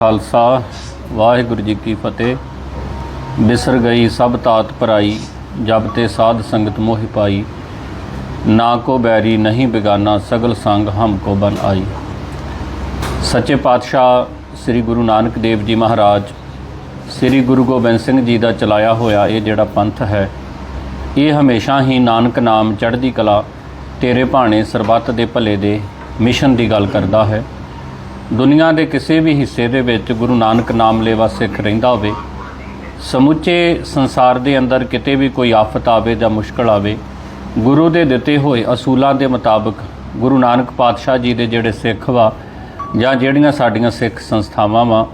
ਖਾਲਸਾ, ਵਾਹਿਗੁਰੂ ਜੀ ਕੀ ਫਤਿਹ। ਬਿਸਰ ਗਈ, ਸਭ ਤਾਤ ਪਰਾਈ ਜਬ ਤੇ ਸਾਧ ਸੰਗਤ ਮੋਹਿ ਪਾਈ। ਨਾ ਕੋ ਬੈਰੀ, ਨਹੀਂ ਬਿਗਾਨਾ, ਸਗਲ ਸੰਗ ਹਮ ਕੋ ਬਨ ਆਈ। ਸੱਚੇ ਪਾਤਸ਼ਾਹ ਸ੍ਰੀ ਗੁਰੂ ਨਾਨਕ ਦੇਵ ਜੀ ਮਹਾਰਾਜ, ਸ੍ਰੀ ਗੁਰੂ ਗੋਬਿੰਦ ਸਿੰਘ ਜੀ ਦਾ ਚਲਾਇਆ ਹੋਇਆ ਇਹ ਜਿਹੜਾ ਪੰਥ ਹੈ, ਇਹ ਹਮੇਸ਼ਾ ਹੀ ਨਾਨਕ ਨਾਮ ਚੜ੍ਹਦੀ ਕਲਾ, ਤੇਰੇ ਭਾਣੇ ਸਰਬੱਤ ਦੇ ਭਲੇ ਦੇ ਮਿਸ਼ਨ ਦੀ ਗੱਲ ਕਰਦਾ ਹੈ। ਦੁਨੀਆ ਦੇ ਕਿਸੇ ਵੀ ਹਿੱਸੇ ਦੇ ਵਿੱਚ ਗੁਰੂ ਨਾਨਕ ਨਾਮ ਲੇਵਾ ਸਿੱਖ ਰਹਿੰਦਾ ਹੋਵੇ, ਸਮੁੱਚੇ ਸੰਸਾਰ ਦੇ ਅੰਦਰ ਕਿਤੇ ਵੀ ਕੋਈ ਆਫਤ ਆਵੇ ਜਾਂ ਮੁਸ਼ਕਲ ਆਵੇ, ਗੁਰੂ ਦੇ ਦਿੱਤੇ ਹੋਏ ਅਸੂਲਾਂ ਦੇ ਮੁਤਾਬਕ ਗੁਰੂ ਨਾਨਕ ਪਾਤਸ਼ਾਹ ਜੀ ਦੇ ਜਿਹੜੇ ਸਿੱਖ ਵਾ ਜਾਂ ਜਿਹੜੀਆਂ ਸਾਡੀਆਂ ਸਿੱਖ ਸੰਸਥਾਵਾਂ ਵਾ,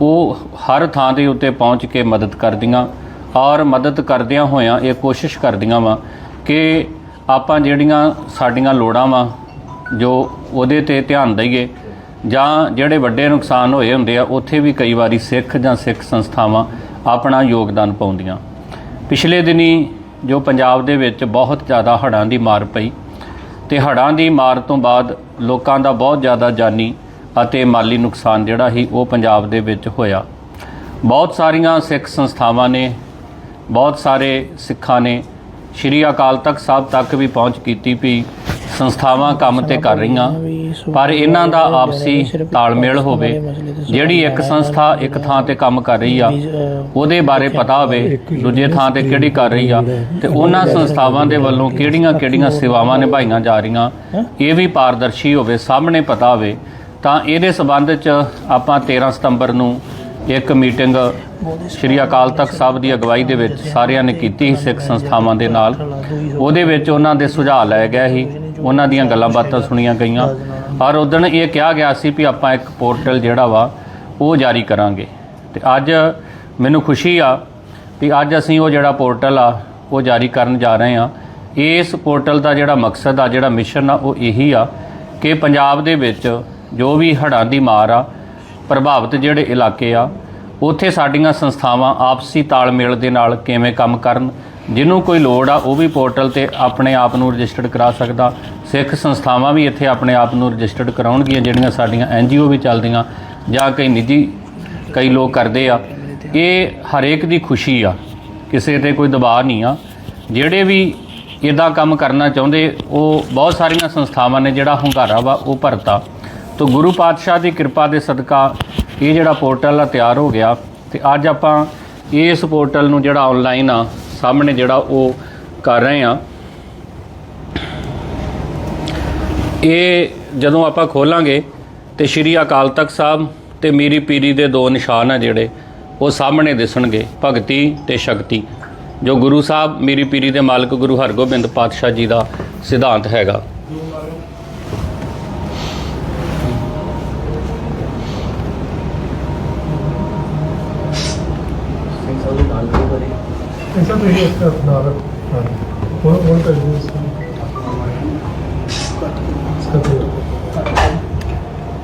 ਉਹ ਹਰ ਥਾਂ ਦੇ ਉੱਤੇ ਪਹੁੰਚ ਕੇ ਮਦਦ ਕਰਦੀਆਂ ਔਰ ਮਦਦ ਕਰਦਿਆਂ ਹੋਇਆਂ ਇਹ ਕੋਸ਼ਿਸ਼ ਕਰਦੀਆਂ ਵਾ ਕਿ ਆਪਾਂ ਜਿਹੜੀਆਂ ਸਾਡੀਆਂ ਲੋੜਾਂ ਵਾ ਜੋ ਉਹਦੇ ਤੇ ਧਿਆਨ ਦਈਏ ਜਾਂ ਜਿਹੜੇ ਵੱਡੇ ਨੁਕਸਾਨ ਹੋਏ ਹੁੰਦੇ ਆ, ਉੱਥੇ ਵੀ ਕਈ ਵਾਰੀ ਸਿੱਖ ਜਾਂ ਸਿੱਖ ਸੰਸਥਾਵਾਂ ਆਪਣਾ ਯੋਗਦਾਨ ਪਾਉਂਦੀਆਂ। ਪਿਛਲੇ ਦਿਨੀ ਜੋ ਪੰਜਾਬ ਦੇ ਵਿੱਚ ਬਹੁਤ ਜ਼ਿਆਦਾ ਹੜ੍ਹਾਂ ਦੀ ਮਾਰ ਪਈ ਤੇ ਹੜ੍ਹਾਂ ਦੀ ਮਾਰ ਤੋਂ ਬਾਅਦ ਲੋਕਾਂ ਦਾ ਬਹੁਤ ਜ਼ਿਆਦਾ ਜਾਨੀ ਅਤੇ ਮਾਲੀ ਨੁਕਸਾਨ ਜਿਹੜਾ ਸੀ, ਉਹ ਪੰਜਾਬ ਦੇ ਵਿੱਚ ਹੋਇਆ। ਬਹੁਤ ਸਾਰੀਆਂ ਸਿੱਖ ਸੰਸਥਾਵਾਂ ਨੇ, ਬਹੁਤ ਸਾਰੇ ਸਿੱਖਾਂ ਨੇ, ਸ਼੍ਰੀ ਅਕਾਲ ਤਖਤ ਸਾਹਿਬ ਤੱਕ ਵੀ ਪਹੁੰਚ ਕੀਤੀ ਵੀ ਸੰਸਥਾਵਾਂ ਕੰਮ ਤੇ ਕਰ ਰਹੀਆਂ, ਪਰ ਇਹਨਾਂ ਦਾ ਆਪਸੀ ਤਾਲਮੇਲ ਹੋਵੇ, ਜਿਹੜੀ ਇੱਕ ਸੰਸਥਾ ਇੱਕ ਥਾਂ ਤੇ ਕੰਮ ਕਰ ਰਹੀ ਆ, ਉਹਦੇ ਬਾਰੇ ਪਤਾ ਹੋਵੇ, ਦੂਜੇ ਥਾਂ ਤੇ ਕਿਹੜੀ ਕਰ ਰਹੀ ਆ, ਤੇ ਉਹਨਾਂ ਸੰਸਥਾਵਾਂ ਦੇ ਵੱਲੋਂ ਕਿਹੜੀਆਂ-ਕਿਹੜੀਆਂ ਸੇਵਾਵਾਂ ਨਿਭਾਈਆਂ ਜਾ ਰਹੀਆਂ, ਇਹ ਵੀ ਪਾਰਦਰਸ਼ੀ ਹੋਵੇ, ਸਾਹਮਣੇ ਪਤਾ ਹੋਵੇ, ਤਾਂ ਇਹਦੇ ਸਬੰਧ 'ਚ ਆਪਾਂ 13 ਸਤੰਬਰ ਨੂੰ ਇੱਕ ਮੀਟਿੰਗ ਸ਼੍ਰੀ ਅਕਾਲ ਤਖਤ ਸਾਹਿਬ ਦੀ ਅਗਵਾਈ ਦੇ ਵਿੱਚ ਸਾਰਿਆਂ ਨੇ ਕੀਤੀ ਸੀ ਸਿੱਖ ਸੰਸਥਾਵਾਂ ਦੇ ਨਾਲ, ਉਹਦੇ ਵਿੱਚ ਉਹਨਾਂ ਦੇ ਸੁਝਾਅ ਲਏ ਗਏ ਸੀ ਉਹਨਾਂ ਦੀਆਂ ਗੱਲਾਂ ਬਾਤਾਂ ਸੁਣੀਆਂ ਗਈਆਂ। ਔਰ ਉਦੋਂ ਇਹ ਕਿਹਾ ਗਿਆ ਸੀ ਵੀ ਆਪਾਂ ਇੱਕ ਪੋਰਟਲ ਜਿਹੜਾ ਵਾ ਉਹ ਜਾਰੀ ਕਰਾਂਗੇ। ਤੇ ਅੱਜ ਮੈਨੂੰ ਖੁਸ਼ੀ ਆ ਵੀ ਅੱਜ ਅਸੀਂ ਉਹ ਜਿਹੜਾ ਪੋਰਟਲ ਆ ਉਹ ਜਾਰੀ ਕਰਨ ਜਾ ਰਹੇ ਆ ਇਸ ਪੋਰਟਲ ਦਾ ਜਿਹੜਾ ਮਕਸਦ ਆ ਜਿਹੜਾ ਮਿਸ਼ਨ ਆ ਉਹ ਇਹੀ ਆ ਕਿ ਪੰਜਾਬ ਦੇ ਵਿੱਚ ਜੋ ਵੀ ਹੜ੍ਹਾਂ ਦੀ ਮਾਰ ਆ ਪ੍ਰਭਾਵਿਤ ਜਿਹੜੇ ਇਲਾਕੇ ਆ ਉੱਥੇ ਸਾਡੀਆਂ ਸੰਸਥਾਵਾਂ ਆਪਸੀ ਤਾਲਮੇਲ ਦੇ ਨਾਲ ਕਿਵੇਂ ਕੰਮ ਕਰਨ ਜਿਹਨੂੰ ਕੋਈ ਲੋੜ ਆ, ਉਹ ਵੀ ਪੋਰਟਲ ਤੇ ਆਪਣੇ ਆਪ ਨੂੰ ਰਜਿਸਟਰਡ ਕਰਾ ਸਕਦਾ। ਸਿੱਖ ਸੰਸਥਾਵਾਂ ਵੀ ਇੱਥੇ ਆਪਣੇ ਆਪ ਨੂੰ ਰਜਿਸਟਰਡ ਕਰਾਉਣਗੀਆਂ, ਜਿਹੜੀਆਂ ਸਾਡੀਆਂ ਐਨਜੀਓ ਵੀ ਚੱਲਦੀਆਂ, ਜਾਂ ਕਈ ਨਿੱਜੀ, ਕਈ ਲੋਕ ਕਰਦੇ ਆ। ਇਹ ਹਰੇਕ ਦੀ ਖੁਸ਼ੀ ਆ, ਕਿਸੇ ਤੇ ਕੋਈ ਦਬਾਅ ਨਹੀਂ ਆ। ਜਿਹੜੇ ਵੀ ਇਦਾਂ ਕੰਮ ਕਰਨਾ ਚਾਹੁੰਦੇ, ਉਹ ਬਹੁਤ ਸਾਰੀਆਂ ਸੰਸਥਾਵਾਂ ਨੇ ਜਿਹੜਾ ਹੁੰਗਾਰਾ ਵਾ, ਉਹ ਭਰਤਾ। ਤੋ ਗੁਰੂ ਪਾਤਸ਼ਾਹ ਦੀ ਕਿਰਪਾ ਦੇ ਸਦਕਾ ਇਹ ਜਿਹੜਾ ਪੋਰਟਲ ਆ ਤਿਆਰ ਹੋ ਗਿਆ। ਤੇ ਅੱਜ ਆਪਾਂ ਇਸ ਪੋਰਟਲ ਨੂੰ ਜਿਹੜਾ ਆਨਲਾਈਨ ਆ ਸਾਹਮਣੇ ਜਿਹੜਾ ਉਹ ਕਰ ਰਹੇ ਆ ਇਹ ਜਦੋਂ ਆਪਾਂ ਖੋਲਾਂਗੇ ਤੇ ਸ਼੍ਰੀ ਅਕਾਲ ਤਖਤ ਸਾਹਿਬ ਤੇ ਮੀਰੀ ਪੀਰੀ ਦੇ ਦੋ ਨਿਸ਼ਾਨ ਆ ਜਿਹੜੇ, ਉਹ ਸਾਹਮਣੇ ਦਿਸਣਗੇ, ਭਗਤੀ ਤੇ ਸ਼ਕਤੀ, ਜੋ ਗੁਰੂ ਸਾਹਿਬ ਮੀਰੀ ਪੀਰੀ ਦੇ ਮਾਲਕ ਗੁਰੂ ਹਰਗੋਬਿੰਦ ਪਾਤਸ਼ਾਹ ਜੀ ਦਾ ਸਿਧਾਂਤ ਹੈਗਾ। ऐसा तो ही इसका अपना कौन कौन कर दिया इसका इसका तो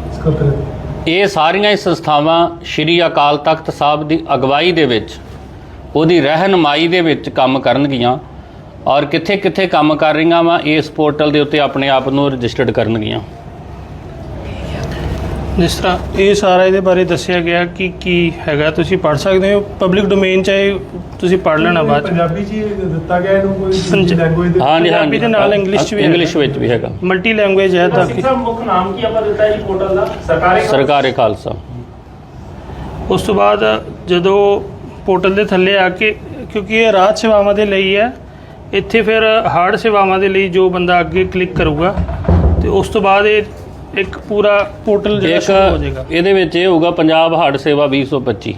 इसका तो ਇਹ ਸਾਰੀਆਂ ਹੀ ਸੰਸਥਾਵਾਂ ਸ਼੍ਰੀ ਅਕਾਲ ਤਖਤ ਸਾਹਿਬ ਦੀ ਅਗਵਾਈ ਦੇ ਵਿੱਚ ਉਹਦੀ ਰਹਿਨਮਾਈ ਦੇ ਵਿੱਚ ਕੰਮ ਕਰਨਗੀਆਂ ਔਰ ਕਿੱਥੇ ਕਿੱਥੇ ਕੰਮ ਕਰ ਰਹੀਆਂ ਵਾ ਇਸ ਪੋਰਟਲ ਦੇ ਉੱਤੇ ਆਪਣੇ ਆਪ ਨੂੰ ਰਜਿਸਟਰਡ ਕਰਨਗੀਆਂ ਜਿਸ ਤਰ੍ਹਾਂ ਇਹ ਸਾਰਾ ਇਹਦੇ ਬਾਰੇ ਦੱਸਿਆ ਗਿਆ ਕਿ ਕੀ ਹੈਗਾ ਤੁਸੀਂ ਪੜ੍ਹ ਸਕਦੇ ਹੋ? ਪਬਲਿਕ ਡੋਮੇਨ ਚ ਇਹ ਤੁਸੀਂ ਪੜ੍ਹ ਲੈਣਾ ਬਾਅਦ ਚ। ਪੰਜਾਬੀ ਚ ਹੀ ਦਿੱਤਾ ਗਿਆ ਇਹਨੂੰ ਕੋਈ ਪੰਜ- ਲੈਂਗੁਏਜ ਦੇ ਹਾਂਜੀ ਪੰਜਾਬੀ ਹਾਂਜੀ ਦੇ ਨਾਲ ਇੰਗਲਿਸ਼ 'ਚ ਵੀ ਹੈਗਾ। ਇੰਗਲਿਸ਼ ਵਿੱਚ ਵੀ ਹੈਗਾ। ਮਲਟੀ ਲੈਂਗੁਏਜ ਹੈ ਤਾਂ ਕਿ ਸਿੱਖਾ ਮੁੱਖ ਨਾਮ ਕੀ ਆਪਾਂ ਦਿੱਤਾ ਜੀ ਪੋਰਟਲ ਦਾ? ਸਰਕਾਰੀ ਸਰਕਾਰੇ ਖਾਲਸਾ। ਉਸ ਤੋਂ ਬਾਅਦ ਜਦੋਂ ਪੋਰਟਲ ਦੇ ਥੱਲੇ ਆ ਕੇ ਕਿਉਂਕਿ ਇਹ ਰਾਜ ਸੇਵਾਵਾਂ ਦੇ ਲਈ ਹੈ ਇੱਥੇ ਫਿਰ ਹਾਰਡ ਸੇਵਾਵਾਂ ਦੇ ਲਈ ਜੋ ਬੰਦਾ ਅੱਗੇ ਕਲਿੱਕ ਕਰੂਗਾ ਤੇ ਉਸ ਤੋਂ ਬਾਅਦ ਇਹ ਇੱਕ ਪੂਰਾ ਪੋਰਟਲ ਜਿਹੜਾ ਇੱਕ ਸ਼ੁਰੂ ਹੋ ਜਾਏਗਾ। ਇਹਦੇ ਵਿੱਚ ਇਹ ਹੋਊਗਾ ਪੰਜਾਬ ਹੜ੍ਹ ਸੇਵਾ 2025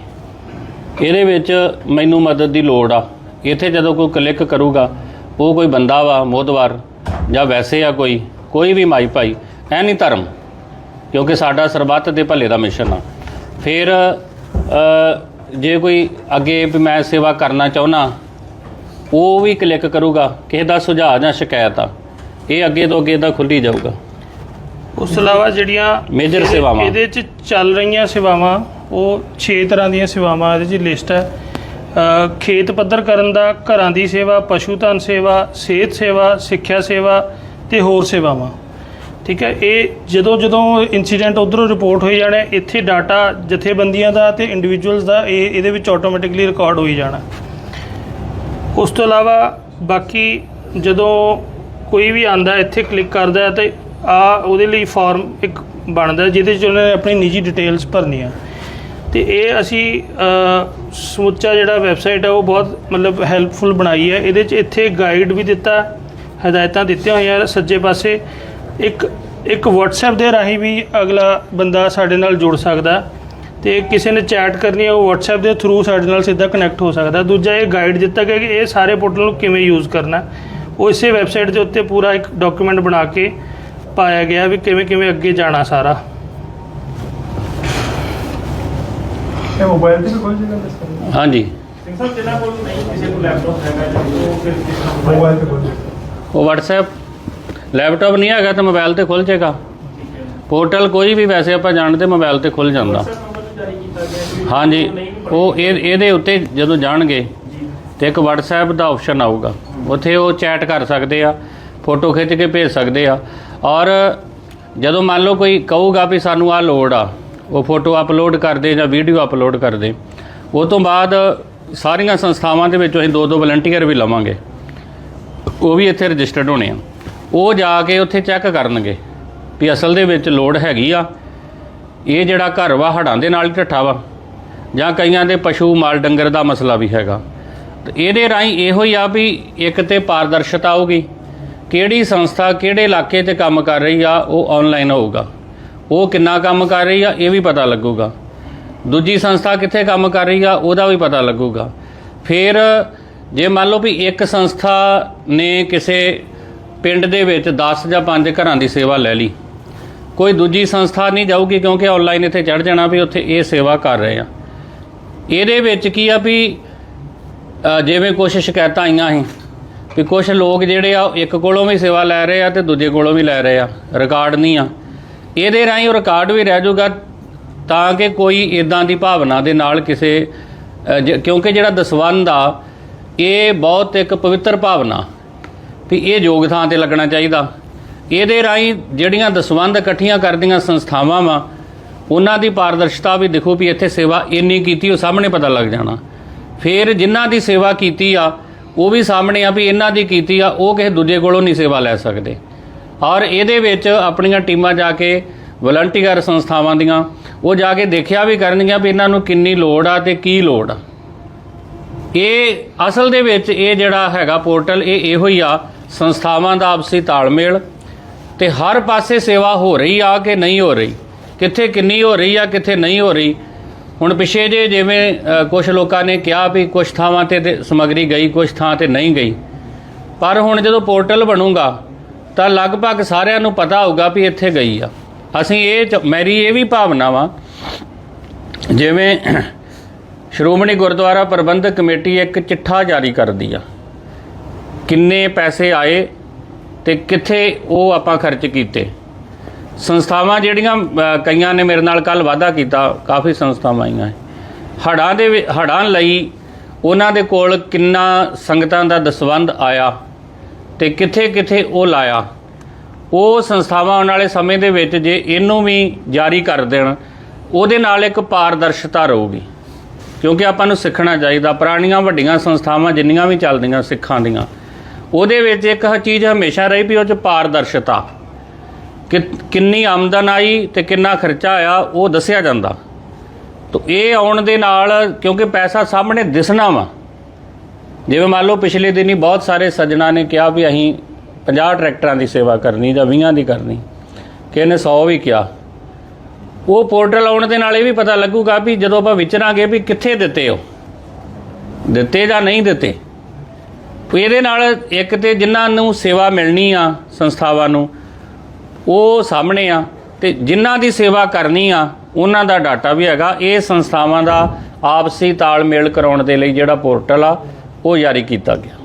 ਇਹਦੇ ਵਿੱਚ ਮੈਨੂੰ ਮਦਦ ਦੀ ਲੋੜ ਆ। ਇੱਥੇ ਜਦੋਂ ਕੋਈ ਕਲਿੱਕ ਕਰੂਗਾ ਉਹ ਕੋਈ ਬੰਦਾ ਵਾ ਮੋਦਵਾਰ ਜਾਂ ਵੈਸੇ ਆ ਕੋਈ ਕੋਈ ਵੀ ਮਾਈ ਭਾਈ ਐ ਨਹੀਂ ਧਰਮ ਕਿਉਂਕਿ ਸਾਡਾ ਸਰਬੱਤ ਦੇ ਭਲੇ ਦਾ ਮਿਸ਼ਨ ਆ। ਫਿਰ ਜੇ ਕੋਈ ਅੱਗੇ ਵੀ ਮੈਂ ਸੇਵਾ ਕਰਨਾ ਚਾਹੁੰਨਾ ਉਹ ਵੀ ਕਲਿੱਕ ਕਰੂਗਾ ਕਿਸੇ ਦਾ ਸੁਝਾਅ ਜਾਂ ਸ਼ਿਕਾਇਤ ਆ ਇਹ ਅੱਗੇ ਤੋਂ ਅੱਗੇ ਦਾ ਖੁੱਲੀ ਜਾਊਗਾ। ਉਸ ਤੋਂ ਇਲਾਵਾ ਜਿਹੜੀਆਂ ਮੇਜਰ ਇਹਦੇ- ਸੇਵਾਵਾਂ। ਇਹਦੇ ਚ ਚੱਲ ਰਹੀਆਂ ਸੇਵਾਵਾਂ ਉਹ 6 ਤਰ੍ਹਾਂ ਦੀਆਂ ਸੇਵਾਵਾਂ ਇਹਦੇ ਚ ਲਿਸਟ ਹੈ। ਅ, ਖੇਤ ਪੱਧਰ ਕਰਨ ਦਾ ਘਰਾਂ ਦੀ ਸੇਵਾ ਪਸ਼ੂ ਧਨ ਸੇਵਾ ਸਿਹਤ ਸੇਵਾ ਸਿੱਖਿਆ ਸੇਵਾ ਤੇ ਹੋਰ ਸੇਵਾਵਾਂ। ਠੀਕ ਹੈ ਇਹ ਜਦੋਂ ਜਦੋਂ ਇਨਸੀਡੈਂਟ ਉਧਰੋਂ ਰਿਪੋਰਟ ਹੋਈ ਜਾਣਾ ਇੱਥੇ ਡਾਟਾ ਜਥੇਬੰਦੀਆਂ ਦਾ ਤੇ ਇੰਡੀਵਿਜੂਅਲਸ ਦਾ ਇਹ ਇਹਦੇ ਵਿੱਚ ਆਟੋਮੈਟਿਕਲੀ ਰਿਕਾਰਡ ਹੋਈ ਜਾਣਾ। ਉਸ ਤੋਂ ਇਲਾਵਾ ਬਾਕੀ ਜਦੋਂ ਕੋਈ ਵੀ ਆਂਦਾ ਇੱਥੇ ਕਲਿੱਕ ਕਰਦਾ ਹੈ ਤੇ ਆ ਉਹਦੇ ਲਈ ਫਾਰਮ ਇੱਕ ਬਣਦਾ ਜਿਹਦੇ 'ਚ ਉਹਨੇ ਆਪਣੀ ਨਿੱਜੀ ਡਿਟੇਲਸ ਭਰਨੀਆਂ। ਤੇ ਇਹ ਅਸੀਂ ਸਮੁੱਚਾ ਜਿਹੜਾ ਵੈਬਸਾਈਟ ਹੈ ਉਹ ਬਹੁਤ ਮਤਲਬ ਹੈਲਪਫੁਲ ਬਣਾਈ ਹੈ। ਇਹਦੇ 'ਚ ਇੱਥੇ ਗਾਈਡ ਵੀ ਦਿੱਤਾ, ਹਦਾਇਤਾਂ ਦਿੱਤੀਆਂ ਹੋਈਆਂ ਸੱਜੇ ਪਾਸੇ। ਇੱਕ ਇੱਕ WhatsApp ਦੇ ਰਾਹੀਂ ਵੀ ਅਗਲਾ ਬੰਦਾ ਸਾਡੇ ਨਾਲ ਜੁੜ ਸਕਦਾ। ਤੇ ਕਿਸੇ ਨੇ ਚੈਟ ਕਰਨੀ ਹੈ ਉਹ WhatsApp ਦੇ ਥਰੂ ਸਾਡੇ ਨਾਲ ਸਿੱਧਾ ਕਨੈਕਟ ਹੋ ਸਕਦਾ। ਦੂਜਾ ਇਹ ਗਾਈਡ ਦਿੱਤਾ ਗਿਆ ਕਿ ਇਹ ਸਾਰੇ ਪੋਰਟਲ ਨੂੰ ਕਿਵੇਂ ਯੂਜ਼ ਕਰਨਾ। ਉਹ ਇਸੇ ਵੈਬਸਾਈਟ ਦੇ ਉੱਤੇ ਪੂਰਾ ਇੱਕ ਡਾਕੂਮੈਂਟ ਬਣਾ ਕੇ ਪਾਇਆ ਗਿਆ ਵੀ ਕਿਵੇਂ ਕਿਵੇਂ ਅੱਗੇ ਜਾਣਾ ਸਾਰਾ। ਇਹ ਮੋਬਾਈਲ ਤੇ ਵੀ ਹਾਂਜੀ। ਸਿੰਘ ਸਾਹਿਬ ਜਿਨ੍ਹਾਂ ਕੋਲ ਨਹੀਂ ਕਿਸੇ ਕੋਲ ਲੈਪਟਾਪ ਹੈਗਾ ਜਾਂ ਉਹ ਫਿਰ ਕਿਸ ਤਰ੍ਹਾਂ ਮੋਬਾਈਲ ਤੇ ਖੋਲ ਜੇਗਾ ਉਹ WhatsApp ਲੈਪਟਾਪ ਨਹੀਂ ਹੈਗਾ ਤਾਂ ਮੋਬਾਈਲ ਤੇ ਖੁੱਲ ਜਾਏਗਾ। ਪੋਰਟਲ ਕੋਈ ਵੀ ਵੈਸੇ ਆਪਾਂ ਜਾਣਦੇ ਮੋਬਾਈਲ ਤੇ ਖੁੱਲ ਜਾਂਦਾ। ਹਾਂਜੀ ਉਹ ਇਹ ਇਹਦੇ ਉੱਤੇ ਜਦੋਂ ਜਾਣਗੇ ਤੇ ਇੱਕ WhatsApp ਦਾ ਆਪਸ਼ਨ ਆਊਗਾ। ਉੱਥੇ ਉਹ ਚੈਟ ਕਰ ਸਕਦੇ ਆ। ਫੋਟੋ ਖਿੱਚ ਕੇ ਭੇਜ ਸਕਦੇ ਆ। ਔਰ ਜਦੋਂ ਮੰਨ ਲਓ ਕੋਈ ਕਹੂਗਾ ਵੀ ਸਾਨੂੰ ਆ ਲੋੜ ਆ, ਉਹ ਫੋਟੋ ਅਪਲੋਡ ਕਰਦੇ ਜਾਂ ਵੀਡੀਓ ਅਪਲੋਡ ਕਰਦੇ ਉਹ ਤੋਂ ਬਾਅਦ ਸਾਰੀਆਂ ਸੰਸਥਾਵਾਂ ਦੇ ਵਿੱਚ ਅਸੀਂ ਦੋ ਦੋ ਵਲੰਟੀਅਰ ਵੀ ਲਵਾਂਗੇ। ਉਹ ਵੀ ਇੱਥੇ ਰਜਿਸਟਰਡ ਹੋਣੇ ਆ। ਉਹ ਜਾ ਕੇ ਉੱਥੇ ਚੈੱਕ ਕਰਨਗੇ ਵੀ ਅਸਲ ਦੇ ਵਿੱਚ ਲੋੜ ਹੈਗੀ ਆ। ਇਹ ਜਿਹੜਾ ਘਰ ਵਾ ਹੜਾਂ ਦੇ ਨਾਲ ਹੀ ਢੱਠਾ ਵਾ। ਜਾਂ ਕਈਆਂ ਦੇ ਪਸ਼ੂ ਮਾਲ ਡੰਗਰ ਦਾ ਮਸਲਾ ਵੀ ਹੈਗਾ। ਇਹਦੇ ਰਾਹੀਂ ਇਹੋ ਹੀ ਆ ਵੀ ਇੱਕ ਤੇ ਪਾਰਦਰਸ਼ਤਾ ਆਊਗੀ। ਕਿਹੜੀ ਸੰਸਥਾ ਕਿਹੜੇ ਇਲਾਕੇ ਤੇ ਕੰਮ ਕਰ ਰਹੀ ਆ, ਉਹ ਆਨਲਾਈਨ ਹੋਊਗਾ। ਉਹ ਕਿੰਨਾ ਕੰਮ ਕਰ ਰਹੀ ਆ, ਇਹ ਵੀ ਪਤਾ ਲੱਗੂਗਾ। ਦੂਜੀ ਸੰਸਥਾ ਕਿੱਥੇ ਕੰਮ ਕਰ ਰਹੀ ਆ, ਉਹਦਾ ਵੀ ਪਤਾ ਲੱਗੂਗਾ। ਫਿਰ ਜੇ ਮੰਨ ਲਓ ਵੀ ਇੱਕ ਸੰਸਥਾ ਨੇ ਕਿਸੇ ਪਿੰਡ ਦੇ ਵਿੱਚ 10 ਜਾਂ 5 ਘਰਾਂ ਦੀ ਸੇਵਾ ਲੈ ਲਈ, ਕੋਈ ਦੂਜੀ ਸੰਸਥਾ ਨਹੀਂ ਜਾਊਗੀ ਕਿਉਂਕਿ ਆਨਲਾਈਨ ਇੱਥੇ ਚੜ ਜਾਣਾ ਵੀ ਉੱਥੇ ਇਹ ਸੇਵਾ ਕਰ ਰਹੇ ਆ। ਇਹਦੇ ਵਿੱਚ ਕੀ ਆ ਵੀ ਜਿਵੇਂ ਕੁਝ ਸ਼ਿਕਾਇਤਾਂ ਆਈਆਂ ਸੀ ਵੀ ਕੁਝ ਲੋਕ ਜਿਹੜੇ ਆ ਉਹ ਇੱਕ ਕੋਲੋਂ ਵੀ ਸੇਵਾ ਲੈ ਰਹੇ ਆ ਤੇ ਦੂਜੇ ਕੋਲੋਂ ਵੀ ਲੈ ਰਹੇ ਆ। ਰਿਕਾਰਡ ਨਹੀਂ ਆ। ਇਹਦੇ ਰਾਹੀਂ ਉਹ ਰਿਕਾਰਡ ਵੀ ਰਹਿ ਜਾਊਗਾ ਤਾਂ ਕਿ ਕੋਈ ਇਦਾਂ ਦੀ ਭਾਵਨਾ ਦੇ ਨਾਲ ਕਿਸੇ ਕਿਉਂਕਿ ਜਿਹੜਾ ਦਸਵੰਧ ਆ, ਇਹ ਬਹੁਤ ਇੱਕ ਪਵਿੱਤਰ ਭਾਵਨਾ ਵੀ ਇਹ ਯੋਗ ਥਾਂ ਤੇ ਲੱਗਣਾ ਚਾਹੀਦਾ। ਇਹਦੇ ਰਾਹੀਂ ਜਿਹੜੀਆਂ ਦਸਵੰਧ ਇਕੱਠੀਆਂ ਕਰਦੀਆਂ ਸੰਸਥਾਵਾਂ ਵਾ, ਉਹਨਾਂ ਦੀ ਪਾਰਦਰਸ਼ਤਾ ਵੀ ਦੇਖੋ ਵੀ ਇੱਥੇ ਸੇਵਾ ਇੰਨੀ ਕੀਤੀ, ਉਹ ਸਾਹਮਣੇ ਪਤਾ ਲੱਗ ਜਾਣਾ। ਫਿਰ ਜਿਨ੍ਹਾਂ ਦੀ ਸੇਵਾ ਕੀਤੀ ਆ ਉਹ ਵੀ ਸਾਹਮਣੇ ਆ ਵੀ ਇਹਨਾਂ ਦੀ ਕੀਤੀ ਆ, ਉਹ ਕਿਸੇ ਦੂਜੇ ਕੋਲੋਂ ਨਹੀਂ ਸੇਵਾ ਲੈ ਸਕਦੇ। ਔਰ ਇਹਦੇ ਵਿੱਚ ਆਪਣੀਆਂ ਟੀਮਾਂ ਜਾ ਕੇ ਵਲੰਟੀਅਰ ਸੰਸਥਾਵਾਂ ਦੀਆਂ, ਉਹ ਜਾ ਕੇ ਦੇਖਿਆ ਵੀ ਕਰਨਗੀਆਂ ਵੀ ਇਹਨਾਂ ਨੂੰ ਕਿੰਨੀ ਲੋੜ ਆ ਤੇ ਕੀ ਲੋੜ ਆ। ਇਹ ਅਸਲ ਦੇ ਵਿੱਚ ਇਹ ਜਿਹੜਾ ਹੈਗਾ ਪੋਰਟਲ, ਇਹ ਇਹੋ ਹੀ ਆ, ਸੰਸਥਾਵਾਂ ਦਾ ਆਪਸੀ ਤਾਲਮੇਲ ਤੇ ਹਰ ਪਾਸੇ ਸੇਵਾ ਹੋ ਰਹੀ ਆ ਕਿ ਨਹੀਂ ਹੋ ਰਹੀ, ਕਿੱਥੇ ਕਿੰਨੀ ਹੋ ਰਹੀ ਆ, ਕਿੱਥੇ ਨਹੀਂ ਹੋ ਰਹੀ ਹੁਣ ਪਿਛੇ ਜੇ ਜਿਵੇਂ ਕੁਝ ਲੋਕਾਂ ਨੇ ਕਿਹਾ ਵੀ ਕੁਝ ਥਾਵਾਂ ਤੇ ਤੇ ਸਮੱਗਰੀ ਗਈ ਕੁਝ ਥਾਂ ਤੇ ਨਹੀਂ ਗਈ। ਪਰ ਹੁਣ ਜਦੋਂ ਪੋਰਟਲ ਬਣੂਗਾ, ਤਾਂ ਲਗਭਗ ਸਾਰਿਆਂ ਨੂੰ ਪਤਾ ਹੋਊਗਾ ਵੀ ਇੱਥੇ ਗਈ ਆ। ਅਸੀਂ ਇਹ ਚ- ਮੇਰੀ ਇਹ ਵੀ ਭਾਵਨਾ ਵਾ, ਜਿਵੇਂ ਸ਼੍ਰੋਮਣੀ ਗੁਰਦੁਆਰਾ ਪ੍ਰਬੰਧਕ ਕਮੇਟੀ ਇੱਕ ਚਿੱਠਾ ਜਾਰੀ ਕਰਦੀ ਆ। ਕਿੰਨੇ ਪੈਸੇ ਆਏ ਤੇ ਕਿੱਥੇ ਉਹ ਆਪਾਂ ਖਰਚ ਕੀਤੇ। ਸੰਸਥਾਵਾਂ ਜਿਹੜੀਆਂ ਅ, ਕਈਆਂ ਨੇ ਮੇਰੇ ਨਾਲ ਕੱਲ ਵਾਅਦਾ ਕੀਤਾ ਕਾਫੀ ਸੰਸਥਾਵਾਂ ਆਈਆਂ ਹੜਾਂ ਦੇ ਵਿ- ਹੜ੍ਹਾਂ ਲਈ ਉਹਨਾਂ ਦੇ ਕੋਲ ਕਿੰਨਾ ਸੰਗਤਾਂ ਦਾ ਦਸਵੰਧ ਆਇਆ ਤੇ ਕਿੱਥੇ ਕਿੱਥੇ ਉਹ ਲਾਇਆ ਉਹ ਸੰਸਥਾਵਾਂ ਆਉਣ ਵਾਲੇ ਸਮੇਂ ਦੇ ਵਿੱਚ ਜੇ ਇਹਨੂੰ ਵੀ ਜਾਰੀ ਕਰ ਦੇਣ ਉਹਦੇ ਨਾਲ ਇੱਕ ਪਾਰਦਰਸ਼ਤਾ ਰਹੂਗੀ। ਕਿਉਂਕਿ ਆਪਾਂ ਨੂੰ ਸਿੱਖਣਾ ਚਾਹੀਦਾ ਪੁਰਾਣੀਆਂ ਵੱਡੀਆਂ ਸੰਸਥਾਵਾਂ ਜਿੰਨੀਆਂ ਵੀ ਚੱਲਦੀਆਂ ਸਿੱਖਾਂ ਦੀਆਂ ਉਹਦੇ ਵਿੱਚ ਇੱਕ ਚੀਜ਼ ਹਮੇਸ਼ਾ ਰਹੀ ਵੀ ਉਹ ਚ ਪਾਰਦਰਸ਼ਤਾ। ਕਿ ਕਿੰਨੀ ਆਮਦਨ ਆਈ ਤੇ ਕਿੰਨਾ ਖਰਚਾ ਆਇਆ, ਉਹ ਦੱਸਿਆ ਜਾਂਦਾ। ਤਾਂ ਇਹ ਆਉਣ ਦੇ ਨਾਲ ਕਿਉਂਕਿ ਪੈਸਾ ਸਾਹਮਣੇ ਦਿਸਣਾ ਵਾ। ਜਿਵੇਂ ਮੰਨ ਲਓ ਪਿਛਲੇ ਦਿਨੀ ਬਹੁਤ ਸਾਰੇ ਸੱਜਣਾ ਨੇ ਕਿਹਾ ਵੀ ਅਸੀਂ 50 ਟਰੈਕਟਰਾਂ ਦੀ ਸੇਵਾ ਕਰਨੀ ਜਾਂ 20 ਦੀ ਕਰਨੀ। ਕਿਸੇ ਨੇ 100 ਵੀ ਕਿਹਾ। ਉਹ ਪੋਰਟਲ ਆਉਣ ਦੇ ਨਾਲ ਇਹ ਵੀ ਪਤਾ ਲੱਗੂਗਾ ਵੀ ਜਦੋਂ ਆਪਾਂ ਵਿਚਰਾਂਗੇ ਵੀ ਕਿੱਥੇ ਦਿੱਤੇ ਹੋ ਦਿੱਤੇ ਜਾਂ ਨਹੀਂ ਦਿੱਤੇ। ਇਹਦੇ ਨਾਲ ਇੱਕ ਤੇ ਜਿਨ੍ਹਾਂ ਨੂੰ ਸੇਵਾ ਮਿਲਣੀ ਆ ਸੰਸਥਾਵਾਂ ਨੂੰ ਉਹ ਸਾਹਮਣੇ ਆ ਤੇ ਜਿਨ੍ਹਾਂ ਦੀ ਸੇਵਾ ਕਰਨੀ ਆ, ਉਹਨਾਂ ਦਾ ਡਾਟਾ ਵੀ ਹੈਗਾ। ਇਹ ਸੰਸਥਾਵਾਂ ਦਾ ਆਪਸੀ ਤਾਲਮੇਲ ਕਰਾਉਣ ਦੇ ਲਈ ਜਿਹੜਾ ਪੋਰਟਲ ਆ, ਉਹ ਜਾਰੀ ਕੀਤਾ ਗਿਆ।